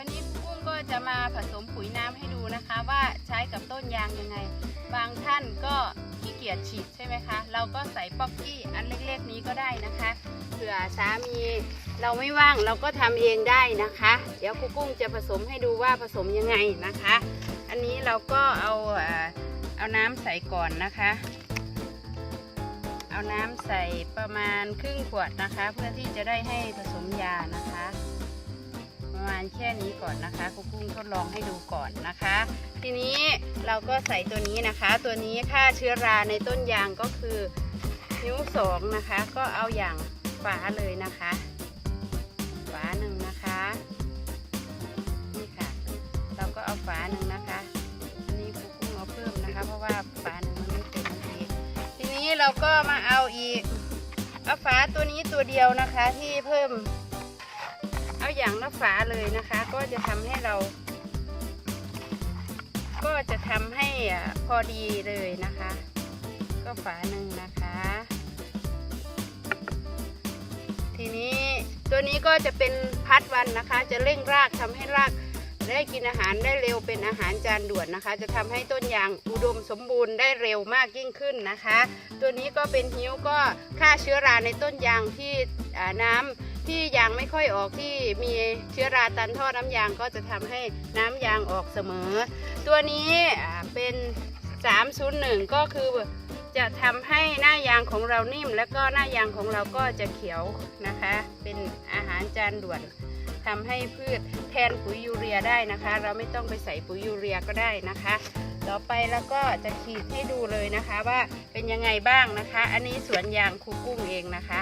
วันนี้กุ้งก็จะมาผสมปุ๋ยน้ำให้ดูนะคะว่าใช้กับต้นยางยังไง บางท่านก็ขี้เกียจฉีดใช่ไหมคะ เราก็ใส่ป๊อกกี้อันเล็กๆนี้ก็ได้นะคะเผื่อสามีเราไม่ว่างเราก็ทำเองได้นะคะ เดี๋ยวครูกุ้งจะผสมให้ดูว่าผสมยังไงนะคะ อันนี้เราก็เอาเอาน้ำใส่ก่อนนะคะ เอาน้ำใส่ประมาณครึ่งขวดนะคะ เพื่อที่จะได้ให้ผสมยานะคะ ก่อนนะคะครูกุ้งทดลองให้ดูก่อนนะคะ ทีนี้เราก็ใส่ตัวนี้นะคะ ตัวนี้ฆ่าเชื้อราในต้นยางก็คือนิ้วสองนะคะ ก็เอาอย่างฝาเลยนะคะฝาหนึ่งนะคะนี่ค่ะ เราก็เอาฝาหนึ่งนะคะอันนี้ครูกุ้งเอาเพิ่มนะคะ เพราะว่าฝาหนึ่งมันไม่เต็มทีทีนี้เราก็มาเอาอีกเอาฝาตัวนี้ตัวเดียวนะคะที่เพิ่ม อย่างละฝาเลยนะคะ ก็จะทำให้เรา ก็จะทำให้พอดีเลยนะคะ ก็ฝาหนึ่งนะคะ ทีนี้ตัวนี้ก็จะเป็นพัดวันนะคะ จะเร่งรากทำให้รากได้กินอาหารได้เร็วเป็นอาหารจานด่วนนะคะ จะทำให้ต้นยางอุดมสมบูรณ์ได้เร็วมากยิ่งขึ้นนะคะ ตัวนี้ก็เป็นหิ้วก็ฆ่าเชื้อราในต้นยางที่น้ำ ที่ยางไม่ค่อยออกที่มีเชื้อราตันท่อน้ำยางก็จะทำให้น้ำยางออกเสมอ ตัวนี้อ่าเป็น 301 ก็คือจะทำให้หน้ายางของเรานิ่ม แล้วก็หน้ายางของเราก็จะเขียวนะคะ เป็นอาหารจานด่วนทำให้พืชแทนปุ๋ยยูเรียได้นะคะ เราไม่ต้องไปใส่ปุ๋ยยูเรียก็ได้นะคะต่อไปแล้วก็จะขีดให้ดูเลยนะคะว่าเป็นยังไงบ้างนะคะ อันนี้สวนยางครูกุ้งเองนะคะ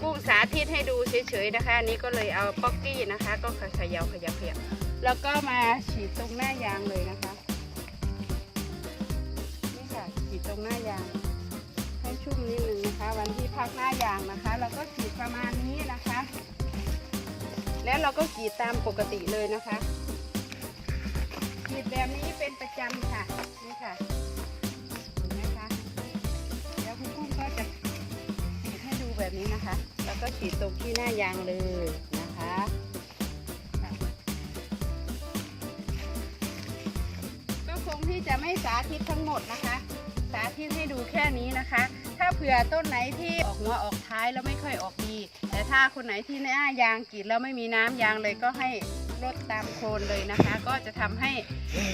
กุ้งสาธิตให้ดูเฉยๆนะคะอันนี้ก็เลยเอาป๊อกกี้นะคะ ก็ขย่าขย่าเขยาแล้วก็มาฉีดตรงหน้ายางเลยนะคะนี่ค่ะฉีดตรงหน้ายาง ให้ชุ่มนิดนึงนะคะ วันที่พักหน้ายางนะคะ เราก็ฉีดประมาณนี้นะคะ แล้วเราก็กรีดตามปกติเลยนะคะกรีดแบบนี้เป็นประจำค่ะนี่ค่ะ ก็ฉีดตรงที่หน้ายางเลยนะคะก็คงที่จะไม่สาธิตทั้งหมดนะคะ สาธิตให้ดูแค่นี้นะคะ ถ้าเผื่อต้นไหนที่ออกหัวออกท้ายแล้วไม่ค่อยออกดี แต่ถ้าคนไหนที่หน้ายางกรีดแล้วไม่มีน้ำยางเลยก็ให้ ลดตามโคนเลยนะคะ ก็จะทำให้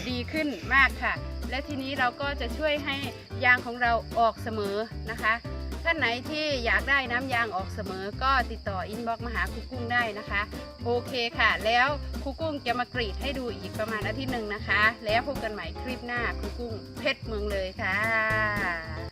ดีขึ้นมากค่ะ และทีนี้เราก็จะช่วยให้ยางของเราออกเสมอนะคะท่านไหนที่อยากได้น้ำยางออกเสมอ ก็ติดต่ออินบ็อกมาหาครูกุ้งได้นะคะ โอเคค่ะ แล้วครูกุ้งจะมากรีดให้ดูอีกประมาณอาทิตย์หนึ่งนะคะ แล้วพบกันใหม่คลิปหน้าครูกุ้งเพชรเมืองเลยค่ะ